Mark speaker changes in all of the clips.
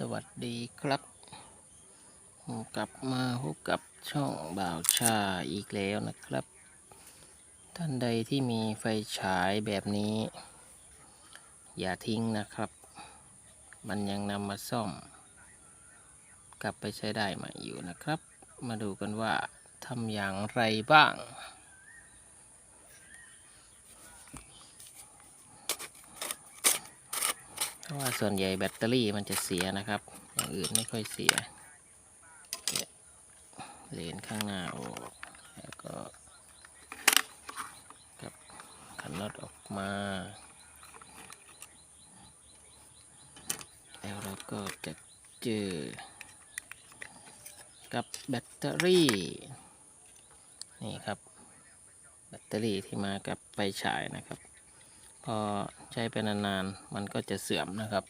Speaker 1: สวัสดีครับกลับมาพบกับช่องบ่าวชาอีกแล้วนะครับ ท่านใดที่มีไฟฉายแบบนี้ อย่าทิ้งนะครับ มันยังนำมาซ่อม กลับไปใช้ได้ใหม่อยู่นะครับ มาดูกันว่าทำอย่างไรบ้าง เพ ราะว่าส่วนใหญ่แบตเตอรี่มันจะเสียนะครับ อย่างอื่นไม่ค่อยเสียเลนข้างหน้าออกแล้วก็กับขันน็อตออกมา แล้วเราก็จะเจอ กับแบตเตอรี่ นี่ครับ แบตเตอรี่ที่มากับไฟฉายนะครับพอ ใช้ไปนานๆ มันก็จะเสื่อมนะครับ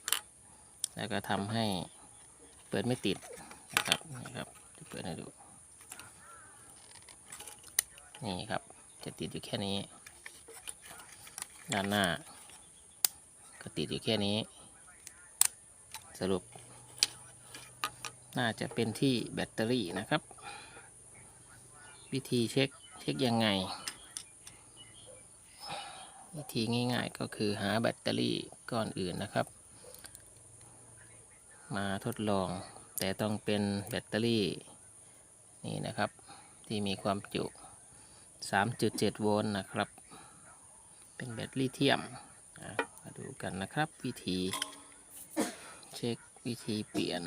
Speaker 1: แล้วก็ทำให้เปิดไม่ติดนะครับนี่ครับจะเปิดให้ดูนี่ครับจะติดอยู่แค่นี้ ด้านหน้า ก็ติดอยู่แค่นี้ สรุป น่าจะเป็นที่แบตเตอรี่นะครับ วิธีเช็คเช็คยังไง วิธีง่ายๆก็คือหาแบตเตอรี่ก้อนอื่นนะครับ มาทดลอง แต่ต้องเป็นแบตเตอรี่นี่นะครับ ที่มีความจุ 3.7 โวลต์นะครับ เป็นแบตลิเธียมมาดูกันนะครับ วิธีเช็ควิธีเปลี่ยน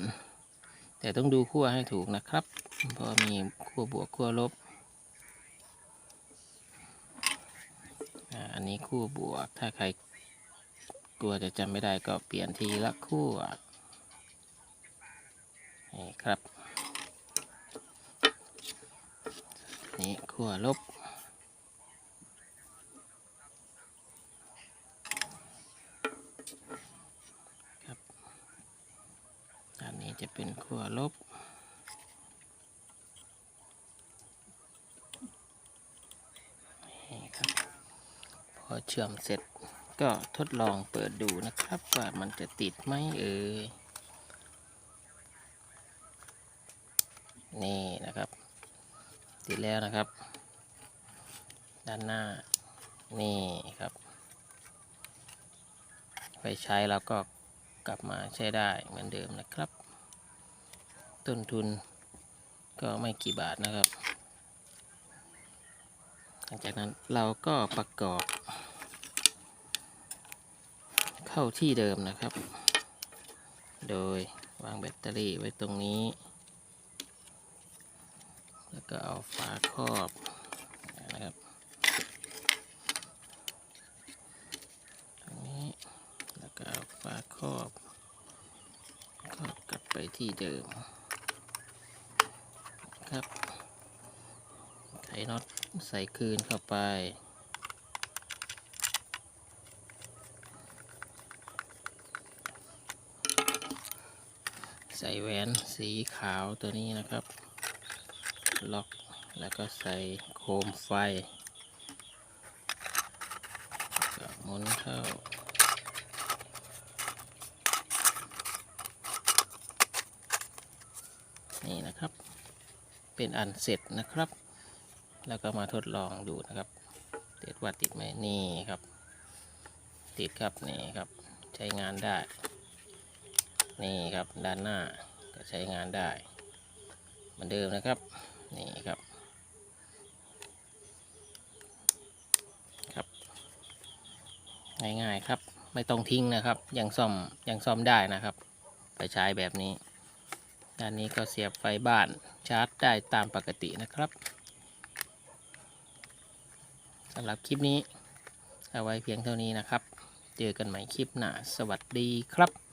Speaker 1: แต่ต้องดูขั้วให้ถูกนะครับ เพราะมีขั้วบวกขั้วลบ อันนี้คู่บวก ถ้าใครกลัวจะจำไม่ได้ก็เปลี่ยนทีละคู่นี่ครับนี่ขั้วลบครับอันนี้จะเป็นขั้วลบ นี่ครับ พ อเชื่อมเสร็จก็ทดลองเปิดดูนะครับว่ามันจะติดไหมเอ่ยนี่นะครับ ติดแล้วนะครับ ด้านหน้านี่ครับ ไปใช้แล้วก็กลับมาใช้ได้เหมือนเดิมนะครับ ต้นทุนก็ไม่กี่บาทนะครับ หลังจากนั้นเราก็ประกอบ เข้าที่เดิมนะครับ โดยวางแบตเตอรี่ไว้ตรงนี้ แล้วก็เอาฝาครอบนะครับตรงนี้แล้วก็เอาฝาครอบครอบกลับไปที่เดิมครับไขน็อต ใส่คืนเข้าไป ใส่แหวนสีขาวตัวนี้นะครับ ล็อกแล้วก็ใส่โคมไฟก็หมุนเข้านี่นะครับ เป็นอันเสร็จนะครับ แล้วก็มาทดลองดูนะครับติดว่าติดไหมนี่ครับ ติดครับนี่ครับใช้งานได้ นี่ครับด้านหน้าก็ใช้งานได้เหมือนเดิมนะครับนี่ครับครับ ง่ายๆครับไม่ต้องทิ้งนะครับยังซ่อมยังซ่อมได้นะครับ ไปใช้แบบนี้ด้านนี้ก็เสียบไฟบ้านชาร์จได้ตามปกตินะครับ สำหรับคลิปนี้ เอาไว้เพียงเท่านี้นะครับ เจอกันใหม่คลิปหน้า สวัสดีครับ